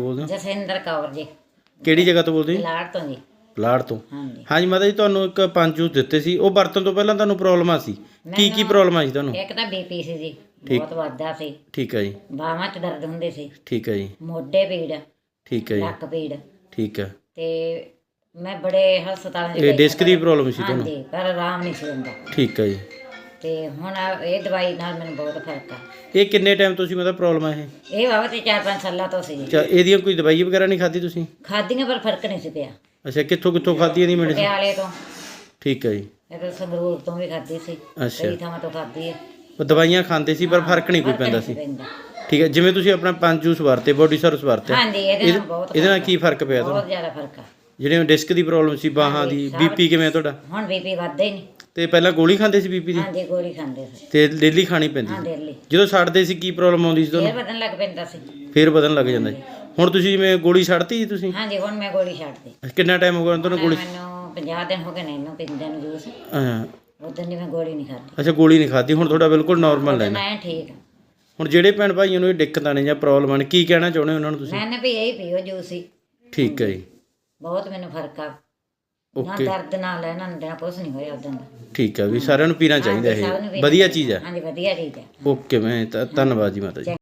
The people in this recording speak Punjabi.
ਬੋਲਦੇ ਹੋ? ਜਸਵਿੰਦਰ ਕੌਰ ਜੀ। ਕਿਹੜੀ ਜਗ੍ਹਾ ਤੋਂ ਬੋਲਦੇ ਹੋ ਲਾੜ ਤੋਂ ਜੀ। ਪਲਾੜ ਤੋਂ। ਹਾਂਜੀ। ਹਾਂਜੀ ਮਾਤਾ ਜੀ ਤੁਹਾਨੂੰ ਇੱਕ ਪੰਜ ਜੂਸ ਦਿੱਤੇ ਸੀ। ਉਹ ਵਰਤਣ ਤੋਂ ਪਹਿਲਾਂ ਤੁਹਾਨੂੰ ਪ੍ਰੋਬਲਮਾਂ ਸੀ? ਕੀ ਕੀ ਮੈਨੂੰ- ਪ੍ਰੋਬਲਮਾਂ ਸੀ ਤੁਹਾਨੂੰ? ਇੱਕ ਤਾਂ ਬੀਪੀ ਸੀ ਜੀ। ਠੀਕ। ਬਹੁਤ ਵੱਧਦਾ ਸੀ। ਠੀਕ ਹੈ ਜੀ। ਬਾਹਾਂ 'ਚ ਦਰਦ ਹੁੰਦੇ ਸੀ। ਠੀਕ ਹੈ ਜੀ। ਮੋਢੇ ਪੀੜ। ਠੀਕ ਹੈ ਜੀ। ਲੱਕ ਪੀੜ। ਠੀਕ ਹੈ। ਤੇ ਮੈਂ ਬੜੇ ਹਸਪਤਾਲਾਂ 'ਚ ਇਹ ਗਈ ਡਿਸਕ ਦੀ ਪ੍ਰੋਬਲਮ ਸੀ ਤੁਹਾਨੂੰ? ਹਾਂਜੀ ਪਰ ਆਰਾਮ ਨਹੀਂ ਸੀ ਹੁੰਦਾ। ਠੀਕ ਹੈ ਜੀ। ਤੇ ਹੁਣ ਇਹ ਦਵਾਈ ਨਾਲ ਮੈਨੂੰ ਬਹੁਤ ਫ਼ਰਕ ਆ। ਇਹ ਕਿੰਨੇ ਟਾਈਮ ਤੋਂ ਸੀ ਮਤਲਬ ਪ੍ਰੋਬਲਮ ਆ ਇਹ? ਇਹ ਬਾਬਾ ਤੇ 4-5 ਸਾਲਾਂ ਤੋਂ ਸੀ। ਚਾ ਇਹਦੀਆਂ ਕੋਈ ਦਵਾਈ ਵਗੈਰਾ ਨਹੀਂ ਖਾਧੀ ਤੁਸੀਂ? ਖਾਦੀਆਂ ਪਰ ਫ਼ਰਕ ਨਹੀਂ ਸੀ ਪਿਆ। ਅੱਛਾ ਕਿੱਥੋਂ ਕਿੱਥੋਂ ਖਾਧੀ ਇਹਦੀ ਮੈਡੀਸਨ ਪਟਿਆਲੇ ਤੋਂ। ਠੀਕ ਹੈ ਜੀ। ਇਹ ਤਾਂ ਸੰਗਰੂਰ ਤੋਂ ਵੀ ਖਾਦੀ ਸੀ। ਅੱਛਾ। ਕਈ ਥਾਵਾਂ ਤੋਂ ਖਾਦੀ ਹੈ ਉਹ ਦਵਾਈਆਂ ਖਾਂਦੇ ਸੀ ਪਰ ਫ਼ਰਕ ਨਹੀਂ ਕੋਈ ਪੈਂਦਾ ਸੀ। ਪੈਂਦਾ। ਠੀਕ ਹੈ ਜਿਵੇਂ ਤੁਸੀਂ ਆਪਣਾ ਪੰਜ ਜੂਸ ਵਰਤੇ ਬੋਡੀ ਸਰਵਿਸ ਵਰਤੇ ਹਾਂਜੀ ਇਹਦੇ ਨਾਲ ਬਹੁਤ ਇਹਦੇ ਨਾਲ ਕੀ ਫ਼ਰਕ ਪਿਆ। ਤੁਹਾਨੂੰ? ਬਹੁਤ ਜ਼ਿਆਦਾ ਫ਼ਰਕ ਆ। ਜਿਹੜੇ ਡਿਸਕ ਦੀ ਪ੍ਰੋਬਲਮ ਸੀ ਬਾਹਾਂ ਦੀ ਬੀਪੀ ਕਿਵੇਂ ਆ ਤੁਹਾਡਾ? ਹੁਣ ਬੀਪੀ ਵੱਧਦਾ ਹੀ ਨਹੀਂ। ਤੇ ਪਹਿਲਾਂ ਗੋਲੀ ਖਾਂਦੇ ਸੀ ਬੀਪੀ ਦੀ ਹਾਂਜੀ ਗੋਲੀ ਖਾਂਦੇ ਸੀ। ਤੇ ਡੇਲੀ ਖਾਣੀ ਪੈਂਦੀ ਹਾਂ ਸੀ ਡੇਲੀ। ਜਦੋਂ ਛੱਡਦੇ ਸੀ ਕੀ ਪ੍ਰੋਬਲਮ ਆਉਂਦੀ ਸੀ ਫੇਰ ਤੁਹਾਨੂੰ ਵਧਣ ਲੱਗ ਪੈਂਦਾ ਸੀ। ਫੇਰ ਬਦਲਣ ਲੱਗ ਜਾਂਦਾ ਸੀ। ਹੁਣ ਤੁਸੀਂ ਜਿਵੇਂ ਗੋਲੀ ਛੱਡਤੀ ਜੀ ਤੁਸੀਂ? ਹਾਂਜੀ ਹੁਣ ਮੈਂ ਗੋਲੀ ਛੱਡਦੀ ਕਿੰਨਾ ਟਾਈਮ ਹੋ ਗਿਆ ਤੁਹਾਨੂੰ ਗੋਲੀ? ਮੈਨੂੰ 50 ਦਿਨ ਹੋ ਗਏ ਨੇ ਇਹਨੂੰ ਪਿੰਦਿਆਂ ਨੂੰ ਜੂਸ। ਹਾਂ, ਉਦੋਂ ਦੀ ਮੈਂ ਗੋਲੀ ਨਹੀਂ ਖਾਦੀ ਅੱਛਾ ਗੋਲੀ ਨਹੀਂ ਖਾਧੀ ਹੁਣ ਤੁਹਾਡਾ ਬਿਲਕੁਲ ਨਾਰਮਲ ਹੈ ਮੈਂ ਠੀਕ ਹੁਣ ਜਿਹੜੇ ਭੈਣ ਭਾਈਆਂ ਨੂੰ ਇਹ ਦਿੱਕਤਾਂ ਨੇ ਜਾਂ ਪ੍ਰੋਬਲਮਾਂ ਨੇ ਕੀ ਕਹਿਣਾ ਚਾਹੁੰਦੇ ਹੋ ਉਹਨਾਂ ਨੂੰ ਤੁਸੀਂ? ਮੈਂ ਨਾ ਵੀ ਇਹੀ ਪੀਓ ਜੂਸ ਹੀ। ਠੀਕ ਹੈ ਜੀ। ਬਹੁਤ ਮੈਨੂੰ ਫ਼ਰਕ ਆ। ਨਾ ਓਕੇ ਦਰਦ ਨਾ ਲੈਣਾ ਨਾ ਦੇਣਾ ਕੁਛ ਨਹੀਂ ਹੋਇਆ ਉਦੋਂ ਦਾ। ਠੀਕ ਹੈ ਵੀ ਸਾਰਿਆਂ ਨੂੰ ਪੀਣਾ ਚਾਹੀਦਾ ਇਹ। ਵਧੀਆ ਚੀਜ਼ ਹੈ ਹਾਂਜੀ ਵਧੀਆ ਚੀਜ਼ ਹੈ ਓਕੇ ਮੈਂ ਧੰਨਵਾਦ ਜੀ ਮਾਤਾ ਜੀ।